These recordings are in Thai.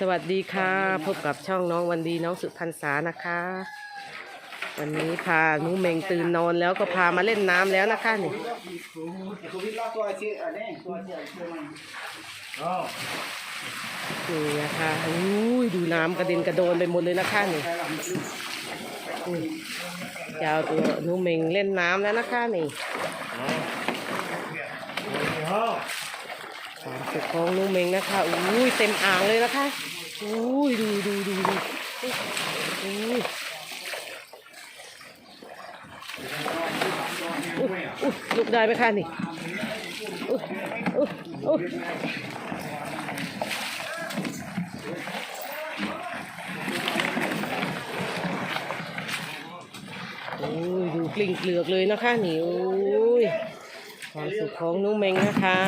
สวัสดีค่ะ พบกับช่องน้องวันดีน้องสุพรรษานะคะ วันนี้พาหนูเมงตื่นนอนแล้วก็พามาเล่นน้ำแล้วนะคะนี่ตัววิทย์ละตัวชื่ออันนี้ตัวเดียวตัวมันอ๋อนี่นะคะอุ้ยดูน้ำกระเด็นกระโดนไปหมดเลยนะคะนี่ใช่ละนี่จะเอาตัวหนูเมงเล่นน้ำแล้วนะคะนี่ ความสุขของหนูเมงนะคะอุ้ยเต็มอ่างเลยนะคะอุ้ยดูดูดูดูอุ้ยลุกได้ไหมคะนี่อุ๊ยอุ๊ยอุ๊ยโอ้ยดูกลิ่งเกลือกเลยนะคะนี่โอ้ยความสุขของนุ่มเมงนะคะ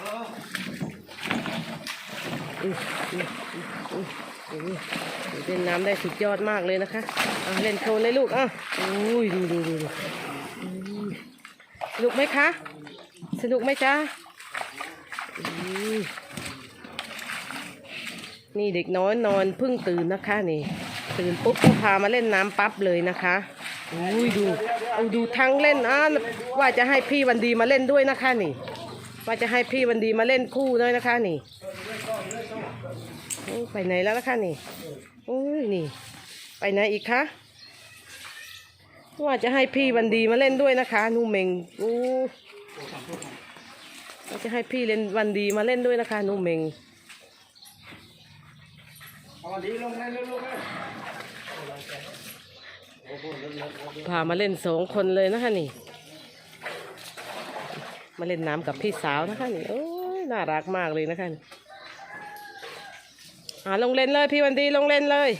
อุ๊ยอุ๊ยอุ๊ยอุ๊ยอุ๊ย เล่นน้ำได้สุดยอดมากเลยนะคะอะเล่นโคลนเลยลูกอะอุ้ยดูดูดูดูอุ้ยสนุกไหมคะ สนุกไหมจ๊ะอุ้ยนี่เด็กน้อยนอนเพิ่งตื่นนะคะนี่ ตื่นปุ๊บก็พามาเล่นน้ำปั๊บเลยนะคะอุ้ยดูเอาดูทั้งเล่นอะว่าจะให้พี่วันดีมาเล่นด้วยนะคะนี่ ว่าจะให้พี่วันดีมาเล่นคู่ด้วยนะคะนี่ ไปไหนแล้วนะคะนี่โอ้ยนี่ ไปไหนอีกคะว่าจะให้พี่วันดีมาเล่นด้วยนะคะหนูเมงโอ้ว่าจะให้พี่เล่นวันดีมาเล่นด้วยนะคะนูเมงอ๋อดีลงเลยลงเลยพามาเล่นสองคนเลยนะคะนี่ มาเล่นน้ำกับพี่สาวนะคะนี่โอ้ยน่ารักมากเลยนะคะนี่ อ่าลงเล่นเลยพี่วันดีลงเล่นเลย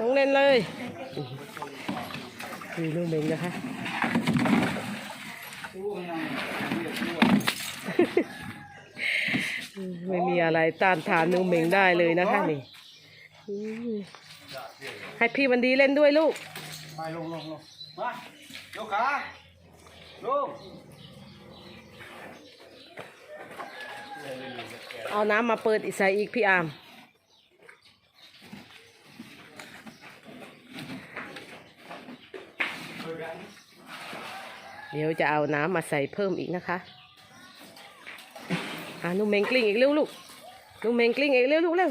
ลงเล่นเลยดูลูกเมงนะคะไม่มีอะไรต้านทานนูเมงได้เลยนะคะนี่อืมให้พี่วันดีเล่นด้วยลูกไปลงลงลงมาโยกขาลงเอาน้ำมาเปิดอีกใส่อีกพี่อาม เดี๋ยวจะเอาน้ำมาใส่เพิ่มอีกนะคะอ่านุ่มเมงกลิ้งอีกเร็วลูกนุ่มเมงกลิ้งอีกเร็วลูกเร็ว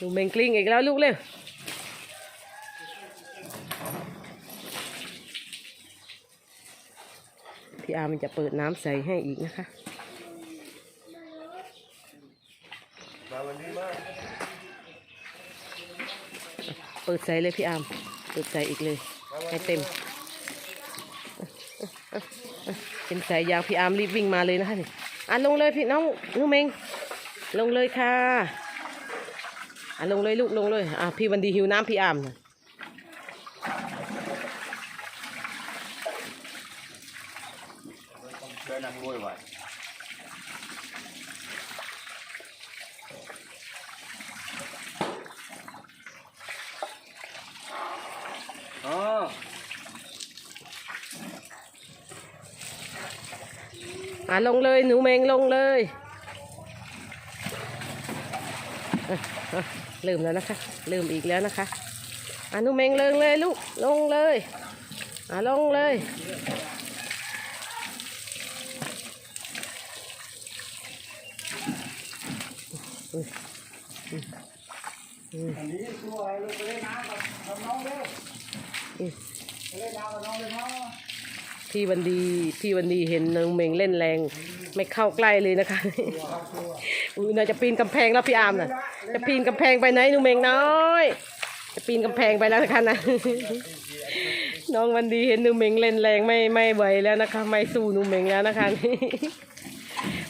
นุ่มเมงกลิ้งอีกแล้วลูกเร็วพี่อามันจะเปิดน้ำใส่ให้อีกนะคะเปิดใส่เลยพี่อาม เปิดใส่อีกเลย ให้เต็ม เป็นสายยางพี่อาร์มรีบวิ่งมาเลยนะคะนี่อะลงเลยพี่น้องน้องเมงลงเลยค่ะอะลงเลยลูกลงเลยอะพี่วันดีหิวน้ำพี่อาร์มนะ เดินนั่งรวยไว้อ๋อ อะลงเลยหนูเมงลงเลยอะอะเริ่มแล้วนะคะเริ่มอีกแล้วนะคะอะหนูเมงลงเลยลูกลงเลยอะลงเลยอันนี้ตัวยลูกไปเล่นน้ำกับน้องเร็วอืมไปเล่นน้ำกับน้องเลยเนาะ พี่วันดีพี่วันดีเห็นน้องเมงเล่นแรง ไม่เข้าใกล้เลยนะคะอุ้ยน่าจะปีนกำแพงแล้วพี่อาร์มน่ะ จะปีนกำแพงไปไหนหนูเมงน้อย จะปีนกำแพงไปแล้วนะคะนะน้องวันดีเห็นหนูเมงเล่นแรงไม่ไม่ไหวแล้วนะคะ ไม่สู้หนูเมงแล้วนะคะ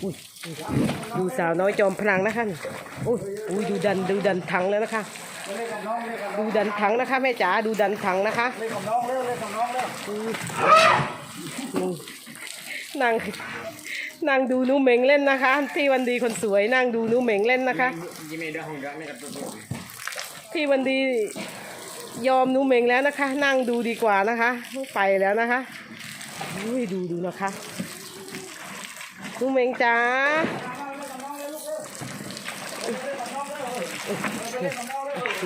อุ้ยดูสาวน้อยจอมพลังนะคะนี่อุ้ยอุ้ยดูดันดูดันถังแล้วนะคะไปเล่นกับน้องเล่นกับน้องดูดันถังนะคะแม่จ๋าดูดันถังนะคะเล่นกับน้องเร็วเล่นกับน้องเร็ว นั่งนั่งดูนูเหมงเล่นนะคะพี่วันดีคนสวยนั่งดูนูเหมงเล่นนะคะยี่วพี่วันดียอมนูเหมงแล้วนะคะ นั่งดูดีกว่านะคะไปแล้วนะคะอุ้ยดูดูนะคะนูเมงจ๋า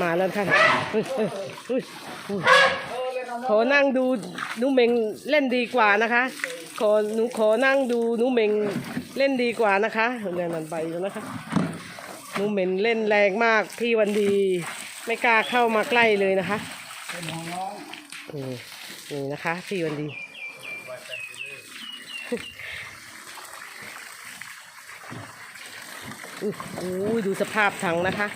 มาแล้วท่าน ขอนั่งดูหนูเมงเล่นดีกว่านะคะ ขอหนูขอนั่งดูหนูเมงเล่นดีกว่านะคะเดินมันไปอยู่นะคะหนูเมงเล่นแรงมากพี่วันดี ไม่กล้าเข้ามาใกล้เลยนะคะน้องนี่นี่นะคะพี่วันดีอุ้ดูสภาพถังนะคะ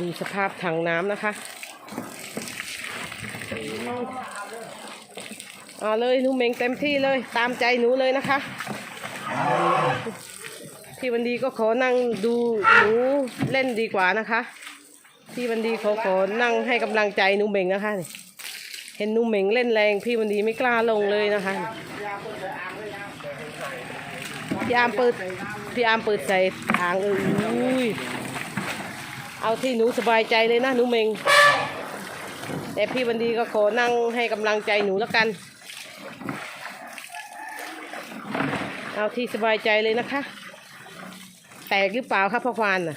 ดูสภาพถังน้ำนะคะ เอาเลยหนูเมงเต็มที่เลยตามใจหนูเลยนะคะ พี่วันดีก็ขอนั่งดูหนูเล่นดีกว่านะคะ พี่วันดีขอขอนั่งให้กำลังใจหนูเมงนะคะเห็นหนูเมงเล่นแรง พี่วันดีไม่กล้าลงเลยนะคะพี่อามเปิดพี่อามเปิดใส่อ่างเอ้ยเอาที่หนูสบายใจเลยนะหนูเมงแต่พี่วันดีก็ขอนั่งให้กำลังใจหนูแล้วกัน เอาที่สบายใจเลยนะคะ แตกหรือเปล่าครับพ่อควานน่ะ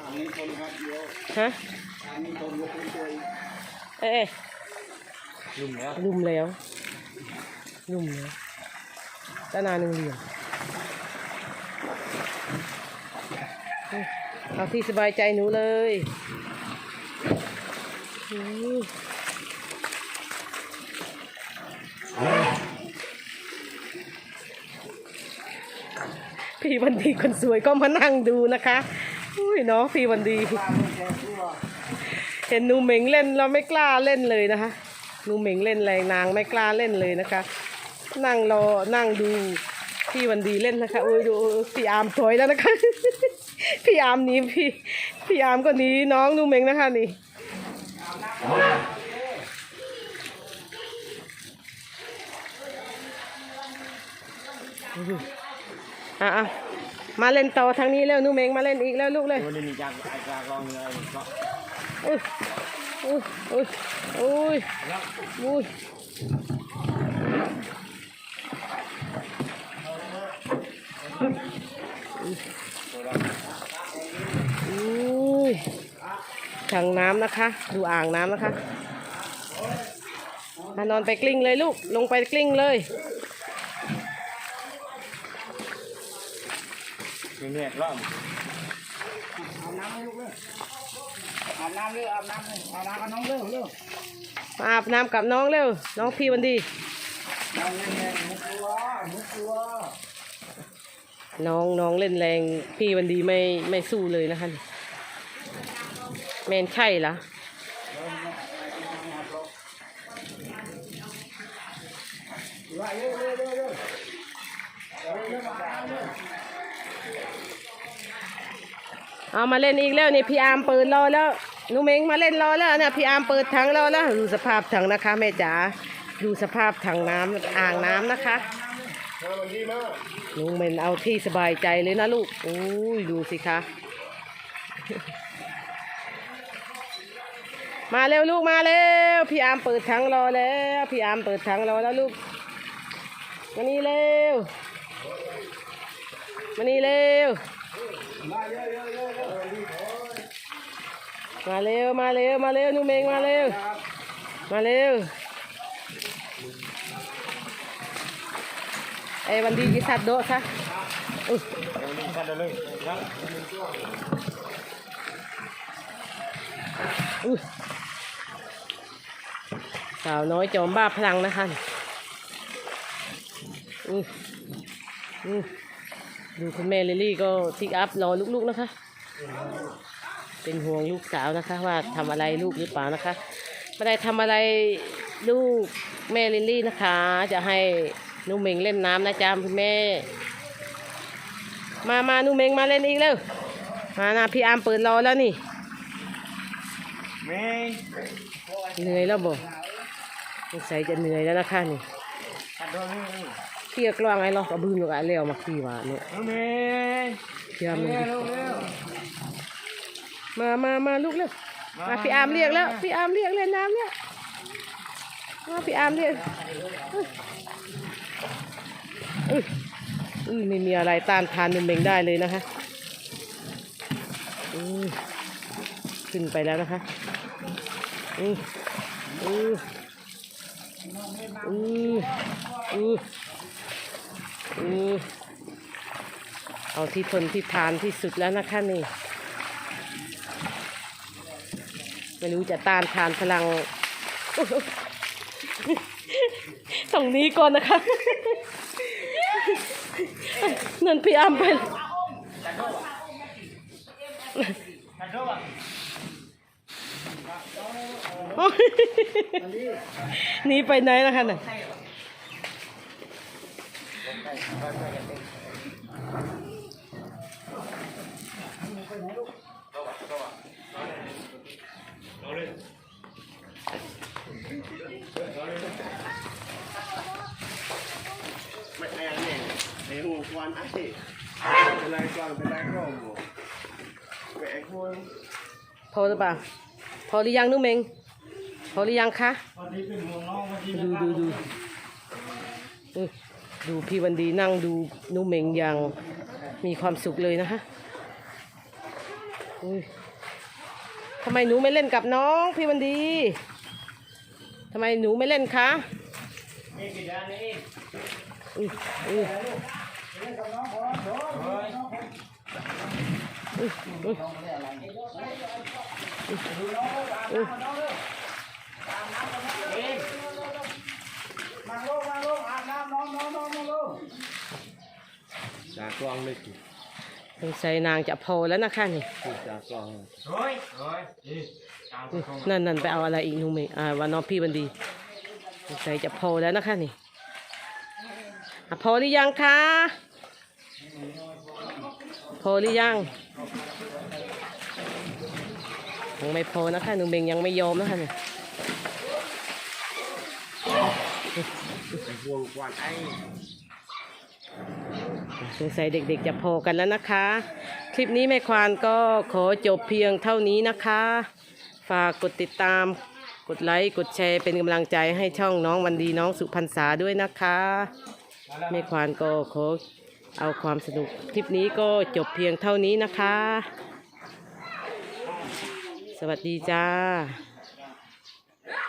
อันนี้คนครับเดี๋ยวฮะอันนี้คนยกเป็นตัวอีกเอ๊ะลุ่มแล้วลุ่มแล้วลุ่มแล้วตานาหนึ่งเหลี่ยมเอาที่สบายใจหนูเลย พี่วันดีคนสวยก็มานั่งดูนะคะอุ้ยเนาะพี่วันดี เห็นหนูเหม่งเล่นเราไม่กล้าเล่นเลยนะคะหนูเหม่งเล่นแรงนางไม่กล้าเล่นเลยนะคะ นั่งรอนั่งดูพี่วันดีเล่นนะคะโอ้ยดูพี่อาร์มถอยแล้วนะคะ พี่อาร์มหนีพี่พี่อาร์มก็หนีน้องหนูเหม่งนะคะนี่อ่ะอะมาเล่นต่อทางนี้แล้วนูเหม่งมาเล่นอีกแล้วลูกเลยตัวนี้มีจากจากลองเงินก็อุ้ยอุ้ยอุ้ยอุ้ยอุ้ยอุ้ยถังน้ำนะคะ ดูอ่างน้ำนะคะมานอนไปกลิ้งเลยลูก ลงไปกลิ้งเลย คือเนี่ยรอบอาบน้ำให้ลูกเลยอาบน้ำเร็วอาบน้ำเลยอาบน้ำกับน้องเร็วเร็วมาอาบน้ำกับน้องเร็ว น้องพี่วันดี น้องเล่นแรงมุกตัวมุกตัวน้องน้องเล่นแรงพี่วันดีไม่ไม่สู้เลยนะคะแมนใช่เหรอว่าเร็วเร็วเร็วเร็วเร็วเร็วมาเร็ว เอามาเล่นอีกแล้วนี่พี่อาร์มเปิดรอแล้วนูเม้งมาเล่นรอแล้วนี่ยพี่อาร์มเปิดถังรอแล้วดูสภาพถังนะคะแม่จ๋าดูสภาพถังน้ำอ่างน้ำนะคะหนูเมนเอาที่สบายใจเลยนะลูกโอ้ยดูสิคะ มาเร็วลูกมาเร็วพี่อาร์มเปิดถังรอแล้วพี่อาร์มเปิดถังรอแล้วลูกมานี่เร็วมานี่เร็ว มาเร็วมาเร็วมาเร็วหนูเมงมาเร็วมาเร็วไอ้วันดีกิสัตว์โดะซะอุ๊ยเดี๋ยวนี้กันเลยครับอุ๊ยสาวน้อยจอมบ้าพลังนะคะอุ๊ยอุ๊ย ดูคุณแม่ลิลลี่ก็ทิกอัพรอลูกๆนะคะ เป็นห่วงลูกสาวนะคะ ว่าทำอะไรลูกหรือเปล่านะคะไม่ได้ทำอะไรลูกแม่ลิลลี่นะคะ จะให้หนุ่มเมงเล่นน้ำนะจ๊ะคุณแม่ มามาหนุ่มเมงมาเล่นอีกเร็วมานะพี่อาร์มเปิดรอแล้วนี่เมย์เหนื่อยแล้วบ่สงสัยจะเหนื่อยแล้วนะคะนี่กัดโดนนี่ เที่ยกลางไอ้หรอกระบืนกับไอ้เลี้ยวมาขี่ว่าเนี่ยเมย์เที่ยมันเร็วเร็วมามามาลูกเร็วมาพี่อาร์มเรียกแล้วพี่อาร์มเรียกเล่นน้ำเนี่ยมาพี่อาร์มเรียกอุ้ยอุ้ยไม่มีอะไรต้านทานนุ่มเมงได้เลยนะคะอือขึ้นไปแล้วนะคะอืออืออืออือ อือเอาที่ทนที่ทานที่สุดแล้วนะคะนี่ไม่รู้จะต้านทานพลัง ตรงนี้ก่อนนะคะนั่นพี่อ้ำไปไหนนะคะเนี่ย กันโดอะหนีไปไหนนะคะน่ะพอหรือเปล่าพอหรือยังนุ่มเมงพอหรือยังคะวันนี้เป็นห่วงน้องวันนี้ดูดูดูอุ๊ย ดูพี่วันดีนั่งดูนุ่มเมงอย่างมีความสุขเลยนะคะอุ๊ยทำไมหนูไม่เล่นกับน้องพี่วันดีทำไมหนูไม่เล่นคะนี่กี่เดือนนี่อุ๊ยอุ๊ยอุ๊ยอุ๊ยอุ๊ย มาลงมาลงอาบน้ำน้องน้องน้องมาลง จากกล้องเลยสิสงสัยนางจะพอแล้วนะคะนี่จากกล้องเฮ้ยเฮ้ยนี่ตามอุ๊ยนั่นนั่นไปเอาอะไรอีกนุ่มเมงอ่าว่าน้องพี่วันดีสงสัยจะพอแล้วนะคะนี่อะพอหรือยังคะพอหรือยังยังไม่พอนะคะนุ่มเมงยังไม่ยอมนะคะนี่พวงกวนไอ้ สงสัยเด็กๆจะพอกันแล้วนะคะ คลิปนี้แม่ควานก็ขอจบเพียงเท่านี้นะคะ ฝากกดติดตาม กดไลค์ กดแชร์เป็นกำลังใจให้ช่องน้องวันดีน้องสุพรรษาด้วยนะคะแม่ควานก็ขอเอาความสนุกคลิปนี้ก็จบเพียงเท่านี้นะคะ สวัสดีจ้า